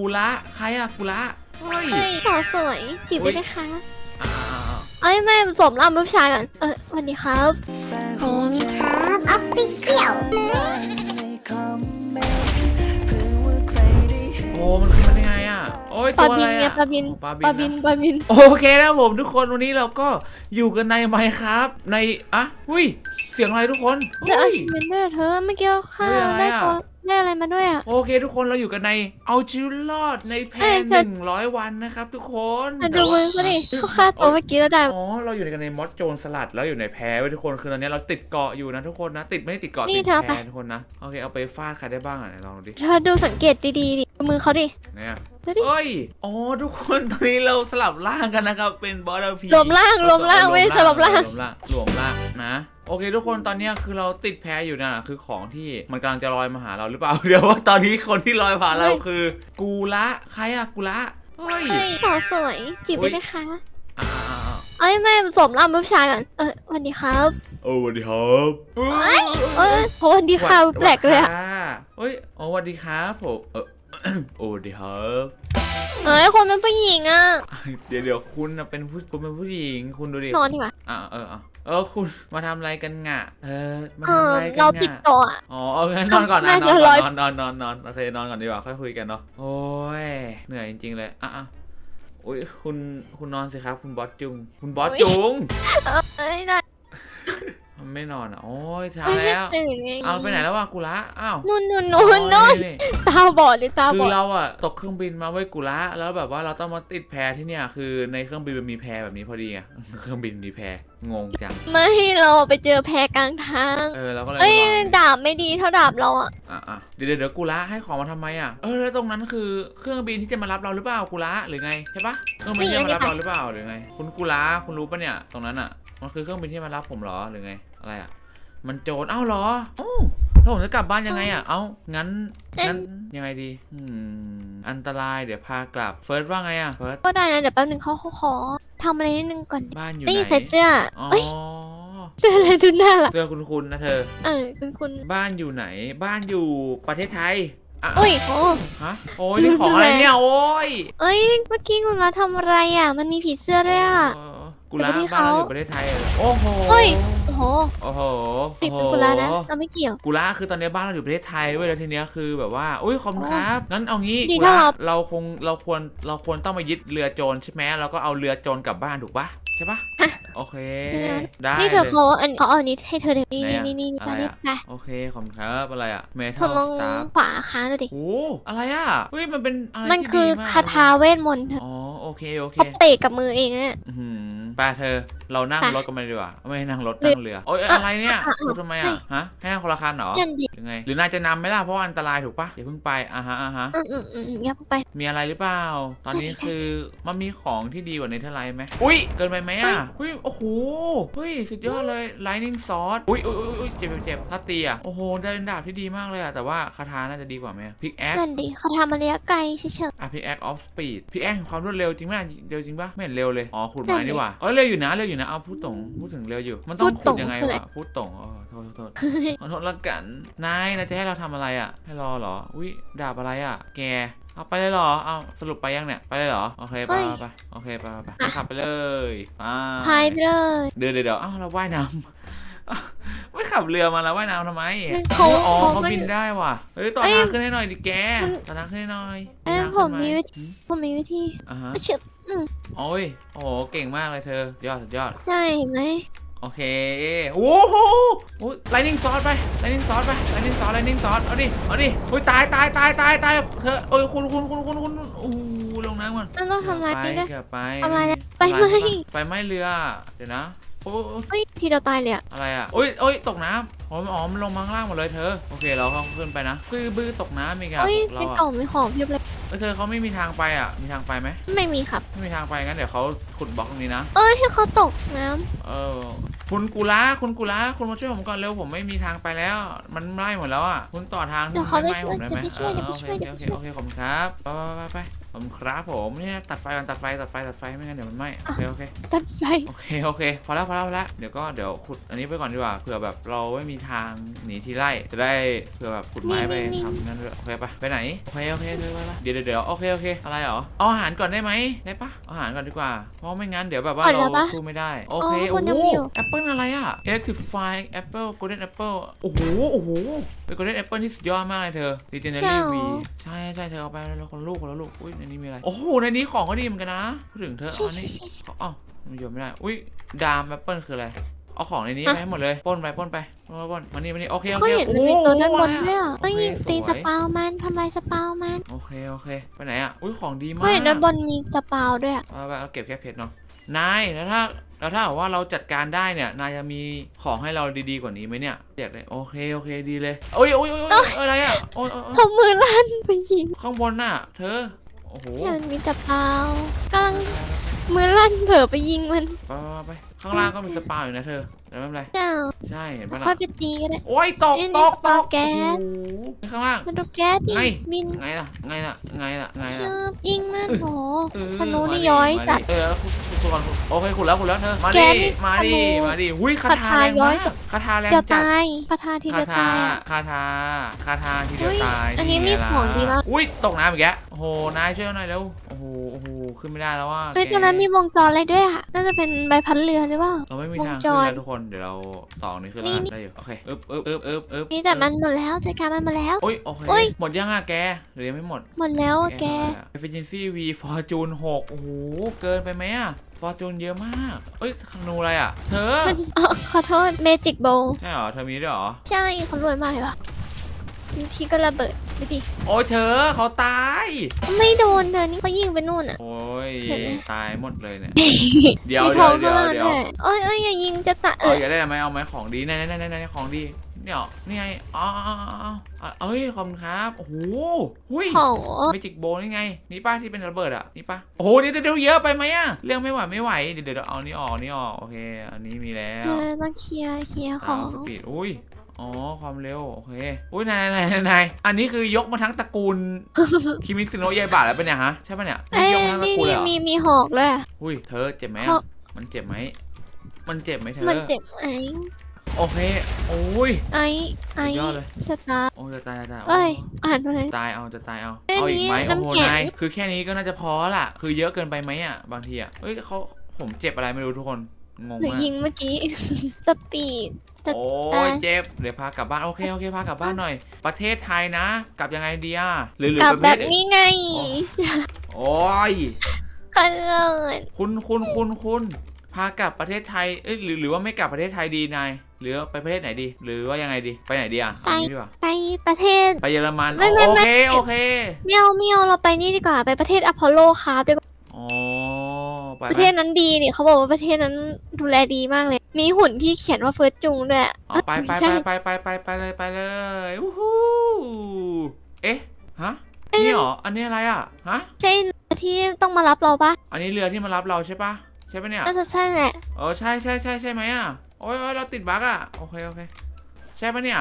กูละใครอะกูละเฮ้ยเฮ้ยสาวสวยจีบอุ๊ได้ยไหมคะอ่า เอ้ยไม่สวมรำผู้ชายก่อนเออสวัสดีครับเป็นครับออฟฟิเชียลโอ้ มันคือมันยังไงอะโอ้ยปตัลาวอะบิไรนไงอะปลาบินปลาบินปลาบินนะปลาบิน โอเคนะผมทุกคนวันนี้เราก็อยู่กันในไมค์ครับ ใน อะหุ้ย เสียงอะไรทุกคนได้เฮ้อายชีพด้วยเธอเมื่อกี้เอาข้าเฮ้ยอะไรได้อะตัว ได้อะไรมาด้วยอะ โอเค ทุกคนเราอยู่กันในเอาชีวิตรอดในแพเอ้ยนเธหอนึ่งร้อยวันนะครับทุกคน แต่ดูมือเขาดิเขาฆ่าตัวเมื่อกี้แล้วได้ อ๋อ เราอยู่ในกันในมอสโจรสลัดแล้วอยู่ในแพไว้ยทุกคน คือตอนนี้เราติดเกาะอยู่นะทุกคนนะ ติดไม่ได้ติดเกาะนี่ติดเธอแพไป ทุกคนนะ โอเค เอาไปฟาดใครได้บ้างอะไหนลองดูดิ เธอดูสังเกตดีๆดิดูมือเขาดิ เนี่ยดูดิ เอ้ย อ๋อ ทุกคนตอนนี้เราสลับร่างกันนะครับ เป็นบอสพีรวมร่างรวมร่างไม่ใช่รวมร่างรวมร่างรวมร่างนะ โอเค ทุกคนตอนเนี้ยคือเราติดแพอยู่นะคือของที่มันกำลังจะลอยมาหาเราหรือเปล่า เดี๋ยวว่าตอนนี้คนที่ลอยมาหาเราคือ กูละใครอะกูละเฮ้ยเฮ้ย สาวสวยจีบได้ไหมคะอ่าเอ้ยไม่สวมรำผู้ชายก่อนเออสวัสดีครับโอ้สวัสดีครับเอ้ยสวัสดีค่ะแปลกเลยอะเฮ้ยอ๋อสวัสดีครับผมเออ โอ้สวัสดีครับเอ้ยคนเป็นผู้หญิงอะเดี๋ยวเดี๋ยวคุณน่ะเป็นผู้คุณเป็นผู้หญิงคุณดูดินอนดีกว่าอ่าเออเออเออคุณมาทำอะไรกันงะเออมาเอทำออะไรกันเราติดงะเกาะอะอ๋อเอางั้นนอนก่อนนะน่านอจะนร้ก่ออยนนอนนอนนอนนอนโอเคนอนก่อนดีกว่าค่อยคุยกันเนาะโอ้ยเหนื่อยจริงๆเลยอะอะอุ้ยคุณคุณนอนสิครับ คุณบอสจุง คุณบอสจุง เอ้ยได้มัน ไม่นอนอะโอ้ยเช้าไม่แล้ว ตื่นไงเอาไปไหนแล้ววะกุละอ้าวนู่นนู่นนู่นนู่นนี่ตาบอดเลยตาคืบออด เราอะตกเครื่องบินมาไว้ยกุละแล้วแบบว่าเราต้องมาติดแพที่เนี่ยคือในเครื่องบินมันมีแพแบบนี้พอดีไง เครื่องบินมีแพงงจังไม่เราไปเจอแพกลางทาง เออเราก็เลยเอ้ยระวังดาบไม่ดีเท่าดาบเราอะอะอะเดี๋ยวเดี๋ยวเดี๋ยวกุละให้ของมาทำไมอะเออแล้วตรงนั้นคือเครื่องบินที่จะมารับเราหรือเปล่ากุละหรือไงใช่ปะเครื่องบินที่จะมารับเราหรือเปล่าหรือไง คุณกุละคุณรู้ปะเนี่ยตรงนั้นอะมันคือเครื่องบินที่มารับผมเหรอหรือไง อะไรอะ มันโจรเอ้าเหรอเอ้าแล้วผมจะกลับบ้านยังไงอะ เอ้า งั้น งั้นยังไงดี อืม อันตราย เดี๋ยวพากลับ เฟิร์สว่าไงอะ เฟิร์ส ก็ได้นะ เดี๋ยวแป๊บนึงเขาเขาขอทำอะไรนิดนึงก่อนดิบ้านอยู่นี่ไหนใส่เสื้ออ๋อเอ้ยเสื้ออะไรดูน่ารักเสื้อคุณคุณนะเธอ เออคุณคุณ บ้านอยู่ไหน บ้านอยู่ประเทศไทยอะอุ้ยโอ้ฮะ โอ้ยนี่ของอะไรเนี่ย โอ้ยเอ้ย เมื่อกี้คุณมาทำอะไรอะ มันมีผีเสื้อด้วยอะเออกุลาไปที่บ้านเราเขาอยู่ประเทศไทยเหรอโอ้โหเฮ้ย โอ้โหโอ้โหติดโอ้เป็นโหกุลานะเราไม่เกี่ยว กุลาคือตอนนี้บ้านเราอยู่ประเทศไทยเว้ยแล้วทีเนี้ยคือแบบว่าอุ้ยขอบคุณครับงั้นเอางี้ดีกุถ้าลาเรา เราคงเราควรเราควรต้องมายึดเรือโจรใช่ไหมเราก็เอาเรือโจรกลับบ้านถูกปะใช่ปะฮะโอเคเดี๋ยวนะได้นี่เธอเลย เขาอันเขาเอาอันนี้ให้เธอเดี๋ยวนี่ไหนอะนี่นี่นี่อะไรนี่อะ ไปโอเคขอบคุณครับอะไรอะเมเธทัอลลองสตาร์ฝาค้างดูดิ โอ้อะไรอะเฮ้ยมันเป็นอะไรมันที่คือดีมากคาถาเวทมนต์เธออ๋อโอเคโอเคเขาเตะกับมือเองอะอื้อหือ ไป้าเธอ เรานั่งไปรถกันมาดีกว่าไม่ให้นั่งรถนั่งเรือโอ้ยอะไรเนี่ยอะอะรถทำไมอะฮะให้นั่งคนละคันเหรอนั่นดิ หรือไง หรือนายจะนำไหมล่ะเพราะว่าอันตรายถูกปะอย่าเพิ่งไปอะฮะอะฮะ อืมอืมอืมอืมอย่าเพิ่งไป มีอะไรหรือเปล่า ตอนนี้ไม่ได้คือมันมีของที่ดีกว่าเนเธอร์ไลน์ไหมอุ้ย เกินไปไหมอะอุ้ย โอ้โห เฮ้ย สุดยอดเลย lightning sword อุ้ยอุ้ยอุ้ยอุ้ยเจ็บเจ็บเจ็บถ้าตีอะ โอ้โห ได้เป็นดาบที่ดีมากเลยอะ แต่ว่าคาถาน่าจะดีกว่าไหมพิกแอคนั่นดิเขาทำมาระยะไกลเฉย อะพิกแอคออฟสปีดพิกแอคความรวดเร็วจริงไหมเร็วจริงปะไม่เห็นเร็วเลย อ๋อขุดไม้นั่นดินี่หว่าเอ้ยเร็วอยู่นะเร็วอยู่นะเอาพูดตรงพูดถึงเร็วอยู่ มันต้องพูดตขุรดงยังไงคืออะไร วะพูดตรงอ๋อโทษโทษๆขอโทษละกันนายนายจะให้เราทำอะไรอะ ให้รอเหรออุ้ยดาบอะไรอะ แกเอาไปเลยเหรอเอาสรุปไปยังเนี่ยไปเลยเหรอโอเคไปเฮ้ยไปไปโอเคไปไปไปไปขับไปเลยไปพายไปเลยเดี๋ยวเดี๋ยวเดี๋ยวอ้าวเราว่ายน้ำอ้าวไม่ขับเรือมาแล้วว่ายน้ำทำไมเขาอ๋อเขาเขาก็ บินได้ว่ะ เฮ้ยต่อเอ้ยทางขึ้นให้หน่อยดิแกมันต่อทางขึ้นให้หน่อยเอ้ยทางผขึ้มนไหมีวิธีหืมผมมีวิธีอ่าฮะเฉียบ อืม โอ้ย โอ้โห เก่งมากเลยเธอ ยอดสุดยอดใช่เห็นไหมโอเค โอ้โหไลนิ่งซอสไป ไลนิ่งซอสไป ไลนิ่งซอส ไลนิ่งซอส เอาดิ เอาดิโอ้ยตายตายตายตายตาย เธอ โอ้ยคุณคุณคุณคุณคุณโอ้โหลงน้ำก่อนมันต้องทำอะไรไปนี่ด้วยเกือบไปทำอะไรนะทำไปไหม ไปไหมเรือ เดี๋ยวนะโอ้ยเฮ้ยทีเราตายเลยอะอะไรอะโอ้ยโอ้ยตกน้ำอ๋ออ๋อมันลงมาข้างล่างหมดเลยเธอ โอเคเราเข้าขึ้นไปนะ ซื่อบื้อตกน้ำอีกอะเฮ้ยเราในอะกล่องมีของเพียบเลยเอ้ยเธอเขาไม่มีทางไปอะ มีทางไปไหมไม่มีครับ ไม่มีทางไปงั้นเดี๋ยวเขาขุดบล็อกตรงนี้นะ เอ้ยให้เขาตกน้เออ คุณกุลาคุณกุลาคุณมาช่วยผมก่อนเร็วผมไม่มีทางไปแล้ว มันไล่หมดแล้วอะ คุณต่อทางำเดี๋ยวเขาไปให้ช่วยผมได้ไหมจะไปช่วยเดี๋ยวเอไปอโอเคช่วยเดี๋ยวโอไปเคช่วยโอเคขอบคุณครับไปไปไปไปขอบคุณครับผมเนี่ยตัดไฟก่อนตัดไฟตัดไฟตัดไฟไม่งั้นเดี๋ยวมันไหม้โอเคโอเคตัดไฟโอเคโอเคพอแล้วพอแล้วพอแล้วเดี๋ยวก็เดี๋ยวขุดอันนี้ไปก่อนดีกว่าเผื่อแบบเราไม่มีทางหนีที่ไล่จะได้เผื่อแบบขุดไม้ไปทำนั่นด้วยโอเคปะไปไหนโอเคโอเคเลยไปปะเดี๋ยวเดี๋ยวเดี๋ยวโอเคโอเคอะไรเหรอเอาอาหารก่อนได้ไหมได้ปะเอาอาหารก่อนดีกว่าเพราะไม่งั้นเดี๋ยวแบบว่าเราสู้ไม่ได้โอเคโอ้โหแอปเปิลอะไรอะ Electrify Apple Golden Apple โอ้โหโอ้โหเป็น Golden Apple ที่สุดยอดมากเลยเธอ Legendary V ใช่ใช่เธอเอาไปแล้วคนลูกคนละลูกอุ้ยในนี้มีอะไรโอ้โหในนี้ของก็ดีเหมือนกันนะพูดถึงเธอใช่เอาอันใช่นี้ใช่ใช่เขาอ๋อมันโยนไม่ได้ อุ้ย ดามแอปเปิลคืออะไร เอาของในนี้ไปให้หมดเลยปล้นไปปล้นไปปล้นไปปล้นมานี่มานี่โอเคโอเขาเคเห็นมันมีตัวด้านบนด้วยอะโอต้องเคยิงตีสสวยปาวมันทำลายสปาวมันโอเคโอเคไปไหนอะอุ้ยของดีมาเขากเห็นด้านบนมีสปาวด้วยอะเอาไปเอาเก็บแค่เพชรเนาะนายแล้วถ้าแล้วถ้าบอกว่าเราจัดการได้เนี่ยนายจะมีของให้เราดีๆกว่านี้ไหมเนี่ยอยากได้โอเคโอเคดีเลยโอ้ยโอ้ยโอ้ยโอ้ยอะไรอะโอ้ยโอ้ยโอ้ยเขามือลั่นไปยิงข้างบนน่ะ เธอโอ้โหเห็นมันมีสปาวกำลังมือลั่นเผลอไปยิงมันไปไปไป ข้างล่างก็มีสปาอยู่นะเธอแต่ไม่เป็นไรเจ้าใช่เห็นปะค่อล่ะยไปตีก็ได้ โอ้ยตกเอ้ยตนี่กสตปากแก๊ส โอ้โหข้างล่าง มันดูแก๊สดิไงบินไงล่ะไงล่ะไงล่ะไงเชิล่ะบยิงมันโหเออธนูนี่มาดิย้อยมาจัด เออคุณคุณคุณโอเคคุณแล้วคุณแล้วเธอมาแกดินี่มาดิธนูมาดิหุ้ยคาคาถาถาแรงย้อมายก คาถาแรงเดี๋ยวจัดตายประทาทีคาเดียวถาตายอะคาถาคาถาทีเดียวเฮ้ยตายอันนี้มีไล่ะของดีมากอุ้ยตกน้ำอีกแล้วโอ้โหนายช่วยหน่อยเร็วโอ้โหโอ้โหขึ้นไม่ได้แล้วว่าเฮ้ยตรงนั้นมีวงจรอะไรด้วยอะ น่าจะเป็นใบพัดเรือหรือเปล่า เราไม่มีทางวงจขึ้นรแล้วทุกคนเดี๋ยวเราต่อนี้ขึ้นแล้วนี่ ได้อยู่โอเคอึ๊บอึ๊บอึ๊บอึ๊บอึ๊บนี่แต่มันหมดแล้วจัดการมันมาแล้ว โอ้ยโอเคโอ้ยหมดยังอะแกหรือยังไม่หมด หมดแล้วอะแก efficiency v fortune 6โอ้โห เกินไปไหมอะ fortune เยอะมาก เอ้ยธนูอะไรอะ เธอ มันเออขอโทษเมจิกโบใช่เหรอ เธอมีด้วยเหรอ ใช่เขารวยมากเลยว่ะบางทีก็ระเบิดดูดิโอ้ยเธอเขาตาย ไม่โดนเธอนี่เขายิงไปนู่นอะ โอ้ยเห็นไหมตายหมดเลยเนี่ย เดี๋ยวมีเดี๋ยวท้องเดี๋ยวข้างล่างเดี๋ยวด้วยเอ้ยเอ้ยอย่ายิงจะตะเอเอาอ อย่าได้ไหมเอาไหมของดีไหนไหนไหนไหนของดี เนี่ยเหรอนี่ไงอ๋ออ๋ออ๋ออ๋อเอ้ยขอบคุณครับโอ้โหหุยโหเมจิกโบนี่ไง นี่ป้าที่เป็นระเบิดอะนี่ป้าโอ้โหเดี๋ยวเดี๋ยวเดี๋ยวเยอะไปไหมอะเรื่องไม่ไหวไม่ไหวเดี๋ยวเดี๋ยวเอานี่ออกนี่ออกโอเค อันนี้มีแล้วเออต้องเคลียร์เคลียร์ขตาอมงสปีดอุ้ยอ๋อ ความเร็ว โอเค อุ้ยนายนายนายนายอันนี้คือยกมาทั้งตระกูล คิมิซิโนะยายบาแล้วเป็นเนี่ยฮะ ใช่ปะเนี่ยเอ้ยยกมาทั้งตระนี่กูลเลยเหรอมีมีหอกด้วยอะอุ้ย เธอเจ็บไหมเพอะราะมันเจ็บไหม มันเจ็บไหมเธอ มันเจ็บไอ้ โอเค โอ้ย ไอ้ไอ้สุดยอดเลย สตาร์ โอ้ยจะตายจะตายเอ้ยโอ่านไปเลยตายเอาจะตายเอาเอ้ยเอาอีกไหมนี่โอ้โหน้ำแข็ง นายคือแค่นี้ก็น่าจะพอละคือเยอะเกินไปไหมอะ บางทีอะเฮ้ยเขาผมเจ็บอะไรไม่รู้ทุกคน งงหรือมาก ยิงเมื่อกี้ สปีดแต่โอ้ตายยเจ็บ เดี๋ยวพากลับบ้าน โอเคโอเคพากลับบ้านหน่อย ประเทศไทยนะ กลับยังไงดีอะหรือหรือกลับประแบเทบศอื่นนี้ไงโอ้ยกันเลยคุณคุณคุณคุณ พากลับประเทศไทยเอ้ยหรือหรือว่าไม่กลับประเทศไทยดีนายหรือว่าไปประเทศไหนดี หรือว่ายังไงดีไปไหนดีอะเอางี้ดีกว่าไปประเทศ ไปเยอรมันไม่ไม่โอไม่ เคโอเคเมียวเมียวเราไปนี่ดีกว่าไปประเทศอพอลโลครับดีกว่าอ๋อไปประเทศนั้นดีนี่เขาบอกว่าประเทศนั้นดูแลดีมากเลย มีหุ่นที่เขียนว่าเฟิร์สจุงด้วยเอาไปไปใช่ไปไปไปไปไปเลยไปเลยวู้ฮู้เอ๊ะฮะเอ้ยนี่เหรออันนี้อะไรอะฮะ ใช่ที่ต้องมารับเราปะอันนี้เรือที่มารับเราใช่ปะ ใช่ปะเนี่ยน่าจะใช่แหละเออใช่ใช่ใช่ใช่ไหมอะโอ้ยโอ้ยเราติดบั๊กอะโอเคโอเคใช่ปะเนี่ย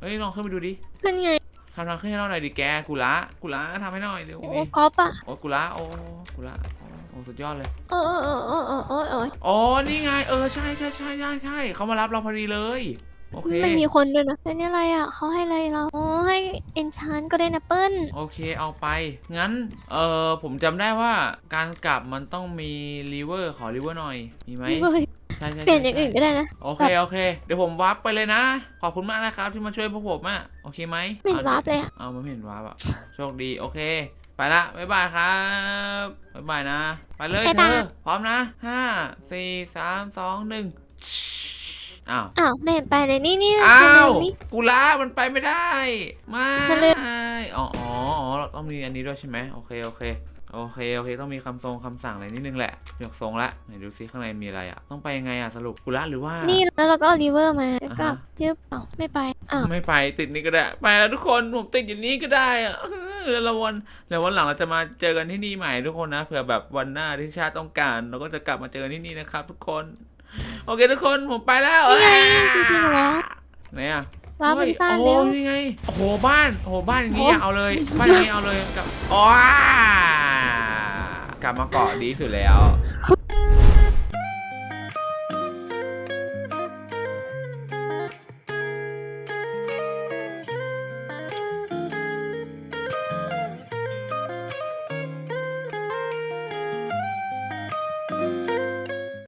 เฮ้ยลองขึ้นไปดูดิขึ้นไงทำทางขึ้นให้เราหน่อยดิแกกุละกุละทำให้หน่อยเดี๋ยวโอ้นี้ก๊อปอะโอ้ยกุละโอ้กุละโอ้โอ้สุดยอดเลยเออเออเออเออเออเอออ๋อนี่ไงเออใช่ใช่ใช่ใช่ใช่เขามารับเราพอดีเลย โอเค มันมีคนด้วยนะเป็นอะไรอะเขาให้อะไรเราอ๋อให้เอนชานก็ได้นะเปิ้ลโอเคเอาไป งั้น เออผมจำได้ว่าการกลับมันต้องมีรีเวอร์ขอรีเวอร์หน่อย มีไหมเฮ้ยใช่ใช่เปลี่ยนอย่างใช่อื่นก็ได้นะ โอเคโอเค เดี๋ยวผมวาร์ปไปเลยนะ ขอบคุณมากนะครับที่มาช่วยพวกผมอะโอเคไหมไม่เห็นวาร์ปเลยอะเอามันไม่เห็นวาร์ปอะโชคดีโอเค ไปละบ๊ายบายครับบ๊ายบายนะ ไปเลยเธอพร้อมนะห้าสี่สามสองหนึ่ง อ้าวอ้าวไม่เห็นไปเลยนี่นี่อ้าวนี่กูลามันไปไม่ได้ไม่จะเลือกอ๋ออ๋ออ๋อเราต้องมีอันนี้ด้วยใช่ไหมโอเคโอเคโอเคโอเคต้องมีคำทรงคำสั่งอะไรนิดนึงแหละยกทรงละไหนดูซิข้างในมีอะไรอะต้องไปยังไงอะสรุปกูละหรือว่านี่แล้วเราก็เอารีเวอร์มาแล้วก็อ่าฮะยึบอ้าวไม่ไปอ้าวไม่ไปติดนี่ก็ได้ ไปแล้วทุกคนผมติดอยู่นี่ก็ได้อะเออแล้วเราวันแล้ววันหลังเราจะมาเจอกันที่นี่ใหม่ทุกคนนะเผื่อแบบวันหน้าที่ชาติต้องการ เราก็จะกลับมาเจอกันที่นี่นะครับทุกคน โอเคทุกคนผมไปแล้วนี่ไงจริงๆแล้วไหนอะวาร์ปเฮ้เป็ยนบ้านโอ้เร็วนี่ไงโอ้โหบ้านโอ้โหบ้านอย่างงี้โอ้ อย่าเอาเลยบ้านอย่างงี้เอาเลยกับอ๋อกลับมาเกาะดีที่สุดแล้ว